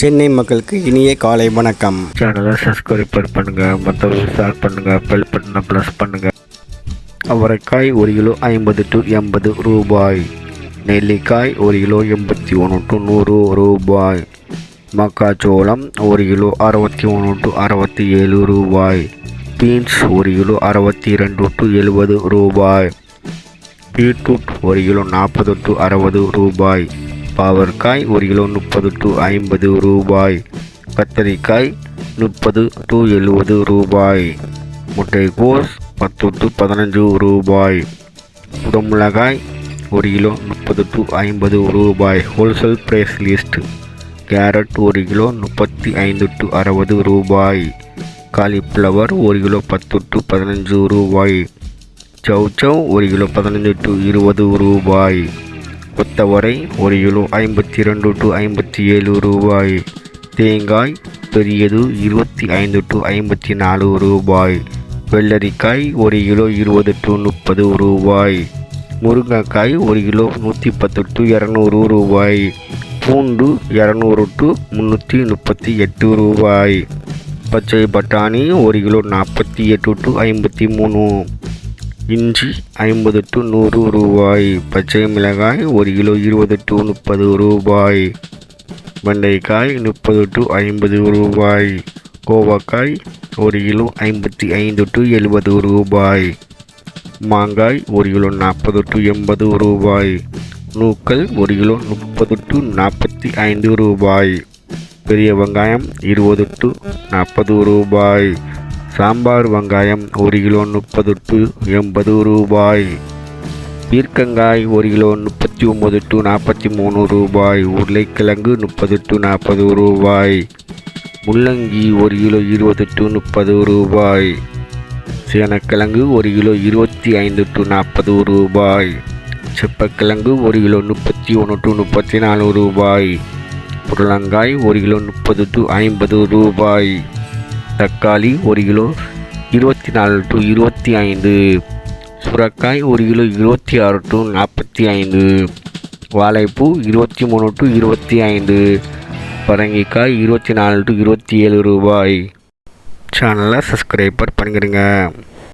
சென்னை மக்களுக்கு இனிய காலை வணக்கம். சேனலை சப்ஸ்கிரைப் பண்ணுங்கள் மற்றவர்கள் ஷேர் பண்ணுங்க பெல் பட்டனை ப்ளஸ் பண்ணுங்கள் அவரைக்காய் ஒரு கிலோ ஐம்பது டு எண்பது ரூபாய். நெல்லிக்காய் ஒரு கிலோ எண்பத்தி ஒன்று டு நூறு ரூபாய். மக்காச்சோளம் ஒரு கிலோ அறுபத்தி ஒன்று டு அறுபத்தி ஏழு ரூபாய். பீன்ஸ் ஒரு கிலோ அறுபத்தி ரெண்டு டு எழுபது ரூபாய். பீட்ரூட் ஒரு கிலோ நாற்பது டு அறுபது ரூபாய். பாவற்காய் ஒரு கிலோ முப்பது டு ஐம்பது ரூபாய். கத்தரிக்காய் முப்பது டு எழுபது ரூபாய். முட்டைக்கோஸ் பத்து டு பதினஞ்சு ரூபாய். குடமிளகாய் ஒரு கிலோ முப்பது டு ஐம்பது ரூபாய். Wholesale price list. கேரட் ஒரு கிலோ முப்பத்தி ஐந்து டு அறுபது ரூபாய். காலிஃப்ளவர் ஒரு கிலோ பத்து டு பதினஞ்சு ரூபாய். சவ் சவ் ஒரு கிலோ பதினஞ்சு டு இருபது ரூபாய். கொத்தவரை ஒரு கிலோ ஐம்பத்தி ரெண்டு டு ஐம்பத்தி ஏழு ரூபாய். தேங்காய் பெரியது இருபத்தி ஐந்து டு ஐம்பத்தி நாலு ரூபாய். வெள்ளரிக்காய் ஒரு கிலோ இருபது டு முப்பது ரூபாய். முருங்கைக்காய் ஒரு கிலோ நூற்றி பத்து டு இரநூறு ரூபாய். பூண்டு இரநூறு டு முந்நூற்றி முப்பத்தி எட்டு ரூபாய். பச்சை பட்டாணி ஒரு கிலோ நாற்பத்தி எட்டு டு ஐம்பத்தி மூணு. இஞ்சி ஐம்பது டு நூறு ரூபாய் பச்சை மிளகாய் ஒரு கிலோ இருபது டு முப்பது ரூபாய் வெண்டைக்காய் முப்பது டு ஐம்பது ரூபாய் கோவக்காய் ஒரு கிலோ ஐம்பத்தி ஐந்து டு எழுபது ரூபாய் மாங்காய் ஒரு கிலோ நாற்பது டு எண்பது ரூபாய் நூக்கல் ஒரு கிலோ முப்பது டு நாற்பத்தி ஐந்து ரூபாய் பெரிய வெங்காயம் இருபது டு நாற்பது ரூபாய் சாம்பார் வெங்காயம் ஒரு கிலோ முப்பது டு எண்பது ரூபாய். பீர்க்கங்காய் ஒரு கிலோ முப்பத்தி ஒம்பது டு நாற்பத்தி மூணு ரூபாய். உருளைக்கிழங்கு முப்பது டு நாற்பது ரூபாய். முள்ளங்கி ஒரு கிலோ இருபது டு முப்பது ரூபாய். சேனக்கிழங்கு ஒரு கிலோ இருபத்தி ஐந்து டு நாற்பது ரூபாய். செப்பக்கிழங்கு ஒரு கிலோ முப்பத்தி ஒன்று டு முப்பத்தி நாலு ரூபாய். புடலங்காய் ஒரு கிலோ முப்பது டு ஐம்பது ரூபாய். தக்காளி ஒரு கிலோ இருபத்தி நாலு டு இருபத்தி ஐந்து சுரக்காய் ஒரு கிலோ இருபத்தி ஆறு டு நாற்பத்தி ஐந்து வாழைப்பூ இருபத்தி மூணு டு இருபத்தி ஐந்து பரங்கிக்காய் இருபத்தி நாலு டு இருபத்தி ஏழு ரூபாய். சேனலை சப்ஸ்கிரைபர் பண்ணிக்கிறேங்க